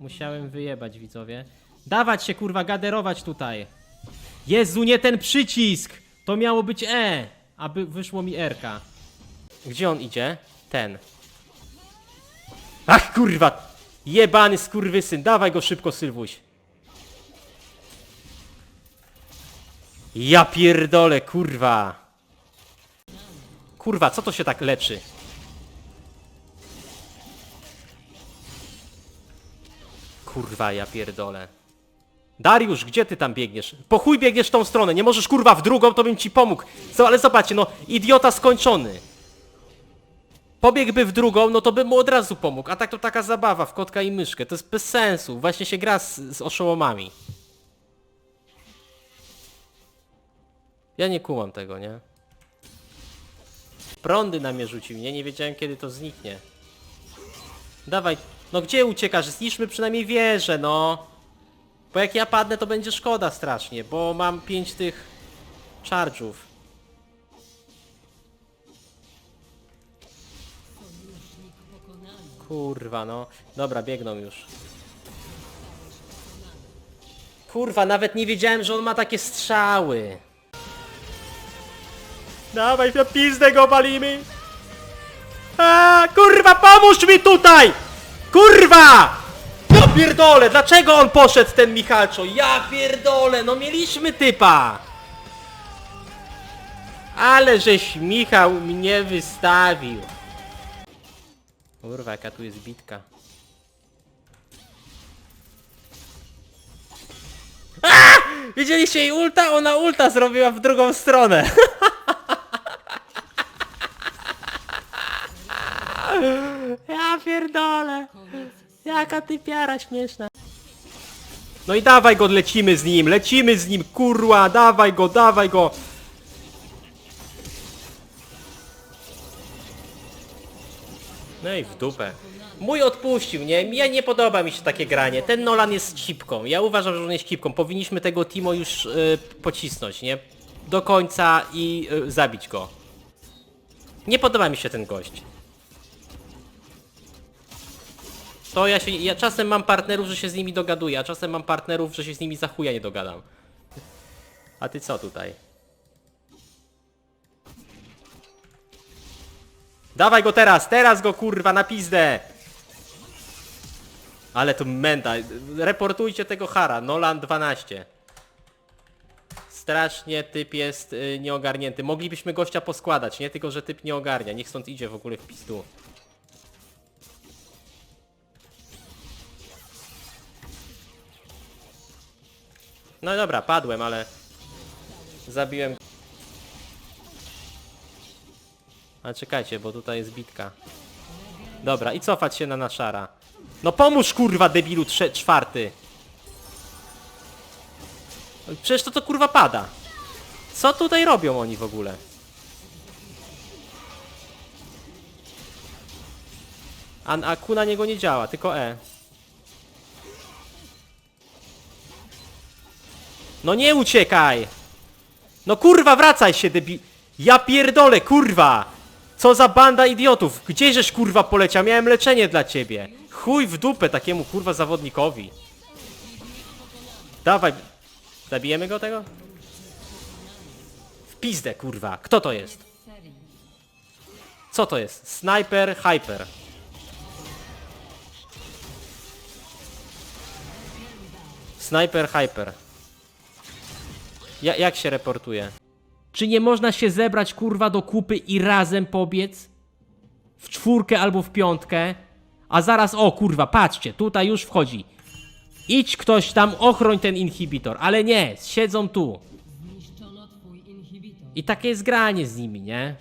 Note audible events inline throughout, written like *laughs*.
Musiałem wyjebać, widzowie. Dawać się, kurwa, gaderować tutaj. Jezu, nie ten przycisk! To miało być E, aby wyszło mi R-ka. Gdzie on idzie? Ten. Ach, kurwa! Jebany skurwysyn, dawaj go szybko, Sylwuś. Ja pierdolę, kurwa. Kurwa, co to się tak leczy? Kurwa, ja pierdolę. Dariusz, gdzie ty tam biegniesz? Po chuj biegniesz w tą stronę, nie możesz kurwa w drugą, to bym ci pomógł. Co, ale zobaczcie, no, idiota skończony. Pobiegłby w drugą, no to bym mu od razu pomógł. A tak to taka zabawa w kotka i myszkę. To jest bez sensu. Właśnie się gra z, z oszołomami. Ja nie kumam tego, nie? Prądy na mnie rzucił, nie? Nie wiedziałem kiedy to zniknie. Dawaj, no gdzie uciekasz? Zniszczmy przynajmniej wieżę, no. Bo jak ja padnę, to będzie szkoda strasznie, bo mam pięć tych charge'ów. Kurwa, no. Dobra, biegną już. Kurwa, nawet nie wiedziałem, że on ma takie strzały. Dawaj, na pizdę go walimy. A, kurwa, pomóż mi tutaj! Kurwa! Ja pierdolę, dlaczego on poszedł, ten Michalczo? Ja pierdolę, no mieliśmy typa! Ale żeś Michał mnie wystawił. Kurwa, jaka tu jest bitka. A! Widzieliście jej ulta? Ona ulta zrobiła w drugą stronę. *laughs* Ja pierdolę. Jaka ty piara śmieszna. No i dawaj go, lecimy z nim, lecimy z nim, kurwa, dawaj go, dawaj go. No i w dupę. Mój odpuścił, nie? Ja nie podoba mi się takie granie. Ten Nolan jest cipką. Ja uważam, że on jest cipką. Powinniśmy tego Timo już y, pocisnąć, nie? Do końca i y, zabić go. Nie podoba mi się ten gość. To ja się, ja czasem mam partnerów, że się z nimi dogaduję, a czasem mam partnerów, że się z nimi za chuja nie dogadam. A ty co tutaj? Dawaj go teraz, teraz go kurwa na pizdę! Ale to menda, reportujcie tego Hara, Nolan 12. Strasznie typ jest y, nieogarnięty. Moglibyśmy gościa poskładać, nie? Tylko, że typ nie ogarnia. Niech stąd idzie w ogóle w pizdu. No dobra, padłem, ale zabiłem. Ale czekajcie, bo tutaj jest bitka. Dobra, i cofać się na naszara. No pomóż kurwa debilu czwarty. Przecież to to kurwa pada. Co tutaj robią oni w ogóle? A, a Q na niego nie działa, tylko E. No nie uciekaj! No kurwa, wracaj się, debi... Ja pierdolę, kurwa! Co za banda idiotów! Gdzieżeś kurwa poleciał? Miałem leczenie dla ciebie! Chuj w dupę takiemu kurwa zawodnikowi! Dawaj! Zabijemy go tego? W pizdę kurwa! Kto to jest? Co to jest? Sniper Hyper. Sniper Hyper. Ja, jak się reportuje? Czy nie można się zebrać kurwa do kupy i razem pobiec? W czwórkę albo w piątkę? A zaraz, o kurwa, patrzcie, tutaj już wchodzi. Idź ktoś tam, ochroń ten inhibitor, ale nie, siedzą tu. I takie jest granie z nimi, nie?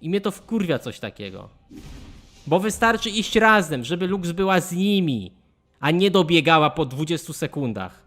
I mnie to wkurwia coś takiego. Bo wystarczy iść razem, żeby Lux była z nimi, a nie dobiegała po 20 sekundach.